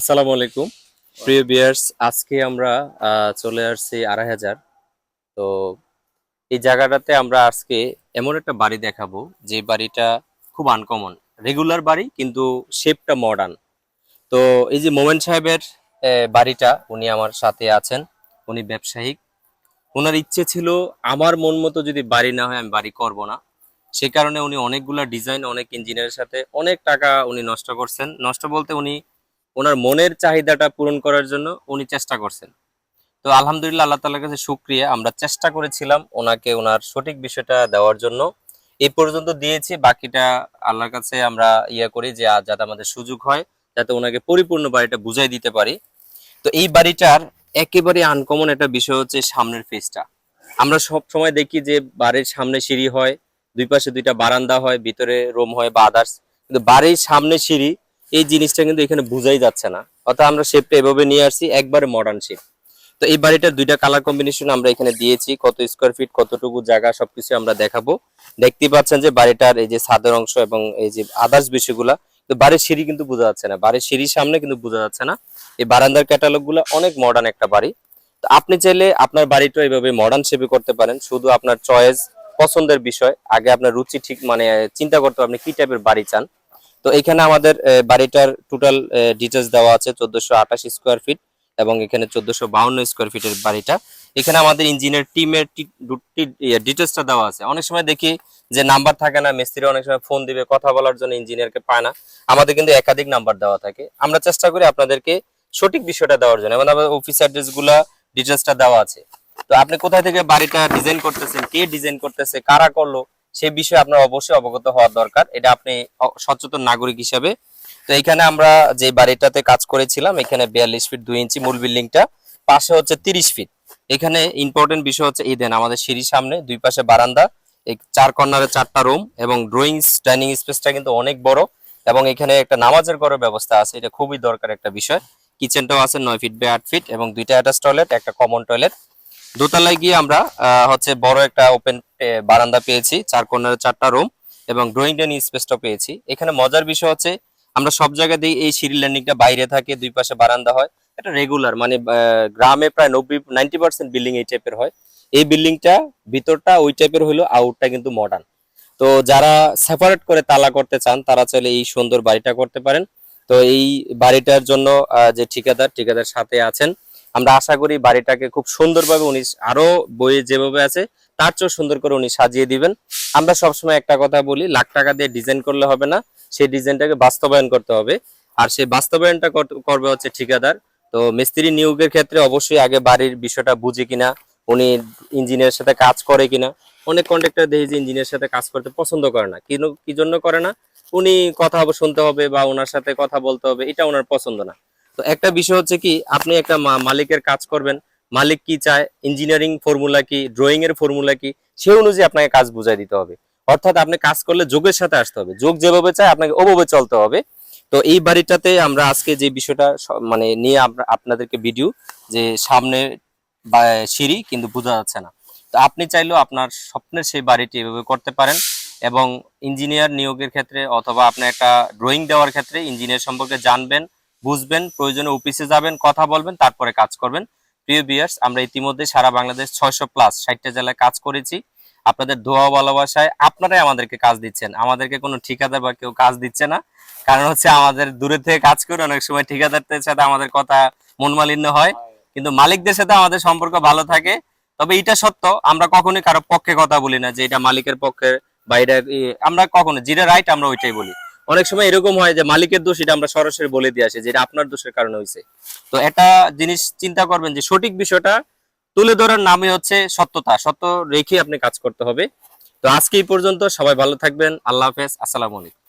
আসসালামু আলাইকুম। প্রিয় বিয়ার্স আজকে আমরা চলে আসছি আড়াই হাজার। তো এই জায়গাটাতে আমরা আজকে এমন একটা বাড়ি দেখাবো, যে বাড়িটা খুব আনকমন রেগুলার বাড়ি, কিন্তু শেপটা মডার্ন তো এই যে মোমেন সাহেবের বাড়িটা, উনি আমার সাথে আছেন। উনি ব্যবসায়িক। ওনার ইচ্ছে ছিল, আমার মন মতো যদি বাড়ি না হয়, আমি বাড়ি করব না। সে কারণে উনি অনেকগুলা ডিজাইন অনেক ইঞ্জিনিয়ারের সাথে অনেক টাকা উনি নষ্ট করছেন। নষ্ট বলতে উনি ওনার মনের চাহিদাটা পূরণ করার জন্য উনি চেষ্টা করছেন। তো আলহামদুলিল্লাহ আল্লাহ তালার কাছে শুক্রিয়া। আমরা চেষ্টা করেছিলাম ওনাকে ওনার সঠিক বিষয়টা দেওয়ার জন্য। এই পর্যন্ত দিয়েছি। বাকিটা আল্লাহর কাছে আমরা ইয়ে করি যে যাতে আমাদের সুযোগ হয়, যাতে ওনাকে পরিপূর্ণ বাড়িটা বুঝাই দিতে পারি। তো এই বাড়িটার একেবারে আনকমন একটা বিষয় হচ্ছে সামনের ফেসটা। আমরা সব সময় দেখি যে, বাড়ির সামনে সিঁড়ি হয়, দুই পাশে দুইটা বারান্দা হয়, ভিতরে রুম হয় বা আদার্স কিন্তু বাড়ির সামনে সিঁড়ি এই জিনিসটা কিন্তু এখানে বুঝাই যাচ্ছে না। অর্থাৎ আমরা শেপটা এভাবে নিয়ে আসছি, একবারে মডার্ন শেপ তো এই বাড়িটার দুইটা কালার কম্বিনেশন আমরা এখানে দিয়েছি, কত স্কোয়ার ফিট কতটুকু জায়গা সবকিছু আমরা দেখাবো। দেখতেই পাচ্ছেন যে বাড়িটার এই যে ছাদের অংশ এবং এই যে আদার্স বিষয়গুলা, তো বাড়ির সিঁড়ি কিন্তু বোঝা যাচ্ছে না। বাড়ির সিঁড়ির সামনে কিন্তু বোঝা যাচ্ছে না। এই বারান্দার ক্যাটালগগুলো অনেক মডার্ন একটা বাড়ি। তো আপনি চাইলে আপনার বাড়িটা এইভাবে মডার্ন শেপে করতে পারেন। শুধু আপনার চয়েস পছন্দের বিষয়। আগে আপনার রুচি ঠিক মানে চিন্তা করতে আপনি কি টাইপের বাড়ি চান। তো এখানে আমাদের বাড়িটার টোটাল ডিটেলস দেওয়া আছে চোদ্দশো আঠাশ স্কোয়ার ফিট এবং এখানে চোদ্দশো বাউন্ন স্কোয়ার ফিটের বাড়িটা। এখানে আমাদের ইঞ্জিনিয়ার টিমের ডিটেলসটা দেওয়া আছে। অনেক সময় দেখি যে নাম্বার থাকে না, মিস্ত্রি অনেক সময় ফোন দিবে, কথা বলার জন্য ইঞ্জিনিয়ারকে পায় না। আমাদের কিন্তু একাধিক নাম্বার দেওয়া থাকে। আমরা চেষ্টা করি আপনাদেরকে সঠিক বিষয়টা দেওয়ার জন্য এবং আমাদের অফিস অ্যাড্রেসগুলা ডিটেলসটা দেওয়া আছে। তো আপনি কোথায় থেকে বাড়িটা ডিজাইন করতেছেন, কে ডিজাইন করতেছে, কারা করল সে বিষয়ে আপনার অবশ্যই অবগত হওয়ার দরকার। এটা আপনি সচেতন নাগরিক হিসাবে। তো এখানে আমরা যে বাড়িটাতে কাজ করেছিলাম, এখানে বিয়াল্লিশ ফিট দুই ইঞ্চি মূল বিল্ডিংটা, পাশে হচ্ছে তিরিশ ফিট। এখানে ইম্পর্টেন্ট বিষয় হচ্ছে এই দেন আমাদের সিঁড়ির সামনে, দুই পাশে বারান্দা চার কর্নারে চারটা রুম এবং ড্রয়িং ডাইনিং স্পেসটা কিন্তু অনেক বড় এবং এখানে একটা নামাজের ঘরের ব্যবস্থা আছে, এটা খুবই দরকার একটা বিষয়। কিচেনটাও আছে নয় ফিট বাই আট ফিট এবং দুইটা অ্যাটাচ টয়লেট একটা কমন টয়লেট দোতলায় গিয়ে আমরা হচ্ছে বড় একটা ওপেন বারান্দা পেয়েছি, চার কর্নারে চারটা রুম এবং ড্রয়িং ডাইনিং স্পেসটা পেয়েছি। এখানে মজার বিষয় হচ্ছে, আমরা সব জায়গাতেই এই সিঁড়ি ল্যান্ডিংটা বাইরে থাকে, দুই পাশে বারান্দা হয়। এটা রেগুলার মানে গ্রামে প্রায় নব্বই নাইনটি পার্সেন্ট বিল্ডিং এই টাইপের হয়। এই বিল্ডিংটা ভিতরটা ওই টাইপের হলো আউটটা কিন্তু মডার্ন তো যারা সেপারেট করে তালা করতে চান, তারা চাইলে এই সুন্দর বাড়িটা করতে পারেন। তো এই বাড়িটার জন্য যে ঠিকাদার ঠিকাদার সাথে আছেন আমরা আশা করি বাড়িটাকে খুব সুন্দরভাবে উনি আরও বইয়ে যেভাবে আছে, তার চেয়েও সুন্দর করে উনি সাজিয়ে দিবেন। আমরা সবসময় একটা কথা বলি, লাখ টাকা দিয়ে ডিজাইন করলে হবে না, সেই ডিজাইনটাকে বাস্তবায়ন করতে হবে। আর সেই বাস্তবায়নটা করবে হচ্ছে ঠিকাদার। তো মিস্ত্রি নিয়োগের ক্ষেত্রে অবশ্যই আগে বাড়ির বিষয়টা বুঝে কিনা, উনি ইঞ্জিনিয়ারের সাথে কাজ করে কিনা। অনেক কন্ট্রাক্টর দেখি যে ইঞ্জিনিয়ারের সাথে কাজ করতে পছন্দ করে না কি কি জন্য করে না? উনি কথা শুনতে হবে বা ওনার সাথে কথা বলতে হবে, এটা ওনার পছন্দ না। তো একটা বিষয় হচ্ছে কি, আপনি একটা মালিকের কাজ করবেন, মালিক কি চায় ইঞ্জিনিয়ারিং ফর্মুলা কি ড্রয়িং এর ফর্মুলা কি সে অনুযায়ী আপনাকে কাজ বুঝাই দিতে হবে। অর্থাৎ আপনি কাজ করলে যোগের সাথে আসতে হবে। যোগ যেভাবে চায় আপনাকে ওভাবে চলতে হবে। তো এই বাড়িটাতে আমরা আজকে যে বিষয়টা মানে নিয়ে আপনাদেরকে ভিডিও যে সামনে সিঁড়ি কিন্তু বোঝা যাচ্ছে না। তো আপনি চাইলেও আপনার স্বপ্নের সেই বাড়িটি এভাবে করতে পারেন এবং ইঞ্জিনিয়ার নিয়োগের ক্ষেত্রে অথবা আপনি একটা ড্রয়িং দেওয়ার ক্ষেত্রে ইঞ্জিনিয়ার সম্পর্কে জানবেন বুঝবেন, প্রয়োজনে অফিসে যাবেন, কথা বলবেন, তারপরে কাজ করবেন। প্রিয় বিয়ার্স আমরা ইতিমধ্যে সারা বাংলাদেশ ছয়শো প্লাস ষাটটা জেলায় কাজ করেছি। আপনাদের ও ভালোবাসায় আপনারাই আমাদেরকে কাজ দিচ্ছেন। আমাদেরকে কোনো ঠিকাদার বা কেউ কাজ দিচ্ছে না। কারণ হচ্ছে আমাদের দূরে থেকে কাজ করে অনেক সময় ঠিকাদারদের সাথে আমাদের কথা মন মালিন্য হয়। কিন্তু মালিকদের সাথে আমাদের সম্পর্ক ভালো থাকে। তবে এটা সত্য, আমরা কখনোই কারও পক্ষে কথা বলি না যে এটা মালিকের পক্ষে বা এটা আমরা কখনো, যেটা রাইট আমরা ওইটাই বলি। অনেক সময় এরকম হয় যে মালিকের দোষ এটা আমরা সরাসরি বলে দিয়ে আসি যেটা আপনার দোষের কারণে হয়েছে তো এটা জিনিস চিন্তা করবেন যে সঠিক বিষয়টা তুলে ধরার নামে হচ্ছে সত্যতা। সত্য রেখে আপনি কাজ করতে হবে। তো আজকে এই পর্যন্ত সবাই ভালো থাকবেন। আল্লাহ হাফেজ। আসসালামু আলাইকুম।